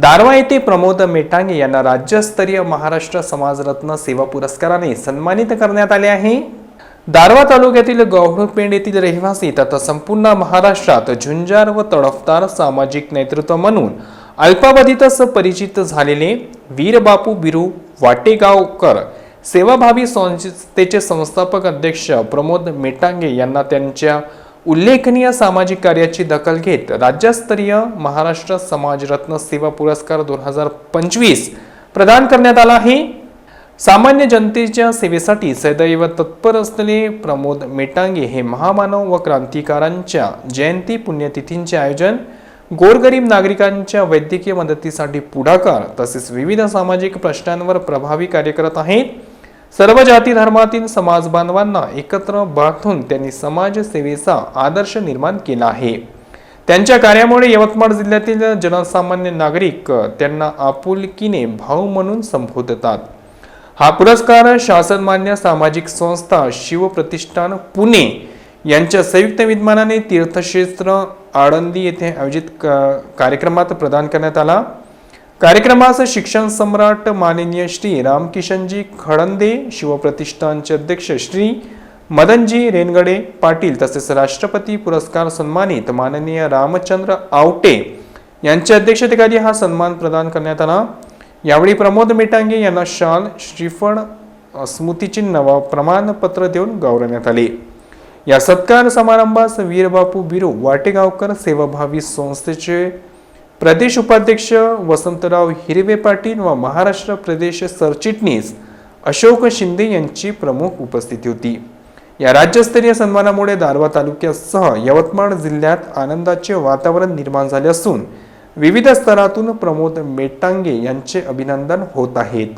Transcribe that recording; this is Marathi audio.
दारवा येथे प्रमोद मेटांगे यांना राज्यस्तरीय महाराष्ट्र समाजरत्न सेवा पुरस्काराने सन्मानित करण्यात आले आहे. दारवा तालुक्यातील गौरवपेंड येथील रहिवासी तथा संपूर्ण महाराष्ट्रात झुंजार व तडफदार सामाजिक नेतृत्व म्हणून अल्पावधीतच परिचित झालेले वीरबापू बिरू वाटेगावकर सेवाभावी संस्थेचे संस्थापक अध्यक्ष प्रमोद मेटांगे यांना त्यांच्या उल्लेखनीय सामाजिक कार्याची दखल घेत राज्यस्तरीय महाराष्ट्र समाजरत्न सेवा पुरस्कार दोन हजार पंचवीस प्रदान करण्यात आला आहे. सामान्य जनतेच्या सेवेसाठी सदैव तत्पर असलेले प्रमोद मेटांगे हे महामानव व क्रांतिकारांच्या जयंती पुण्यतिथींचे आयोजन गोरगरीब नागरिकांच्या वैद्यकीय मदतीसाठी पुढाकार तसेच विविध सामाजिक प्रश्नांवर प्रभावी कार्य करत आहेत. सर्व जाती धर्मातील समाज बांधवांना एकत्र बांधून त्यांनी समाजसेवेचा आदर्श निर्माण केला आहे. त्यांच्या कार्यामुळे यवतमाळ जिल्ह्यातील जनसामान्य नागरिक त्यांना आपुलकीने भाऊ म्हणून संबोधतात. हा पुरस्कार शासनमान्य सामाजिक संस्था शिवप्रतिष्ठान पुणे यांच्या संयुक्त विद्यमानाने तीर्थक्षेत्र आळंदी येथे आयोजित क- कार्यक्रमात प्रदान करण्यात आला. कार्यक्रमास शिक्षण सम्राट माननीय श्री रामकिशनजी खडंदे शिवप्रतिष्ठानचे अध्यक्ष श्री मदनजी रेनगडे पाटील तसेच राष्ट्रपती पुरस्कार सन्मानित माननीय रामचंद्र आवटे यांच्या अध्यक्षतेखाली हा सन्मान प्रदान करण्यात आला. यावेळी प्रमोद मेटांगे यांना शाल श्रीफळ अ, स्मृतिचिन्ह व प्रमाणपत्र देऊन गौरवण्यात आले. या सत्कार समारंभास वीरबापू बिरू वाटेगावकर सेवाभावी संस्थेचे प्रदेश उपाध्यक्ष वसंतराव हिरवे पाटील व महाराष्ट्र प्रदेश सरचिटणीस अशोक शिंदे यांची प्रमुख उपस्थिती होती. या राज्यस्तरीय सन्मानामुळे दारवा तालुक्यासह यवतमाळ जिल्ह्यात आनंदाचे वातावरण निर्माण झाले असून विविध स्तरातून प्रमोद मेटांगे यांचे अभिनंदन होत आहेत.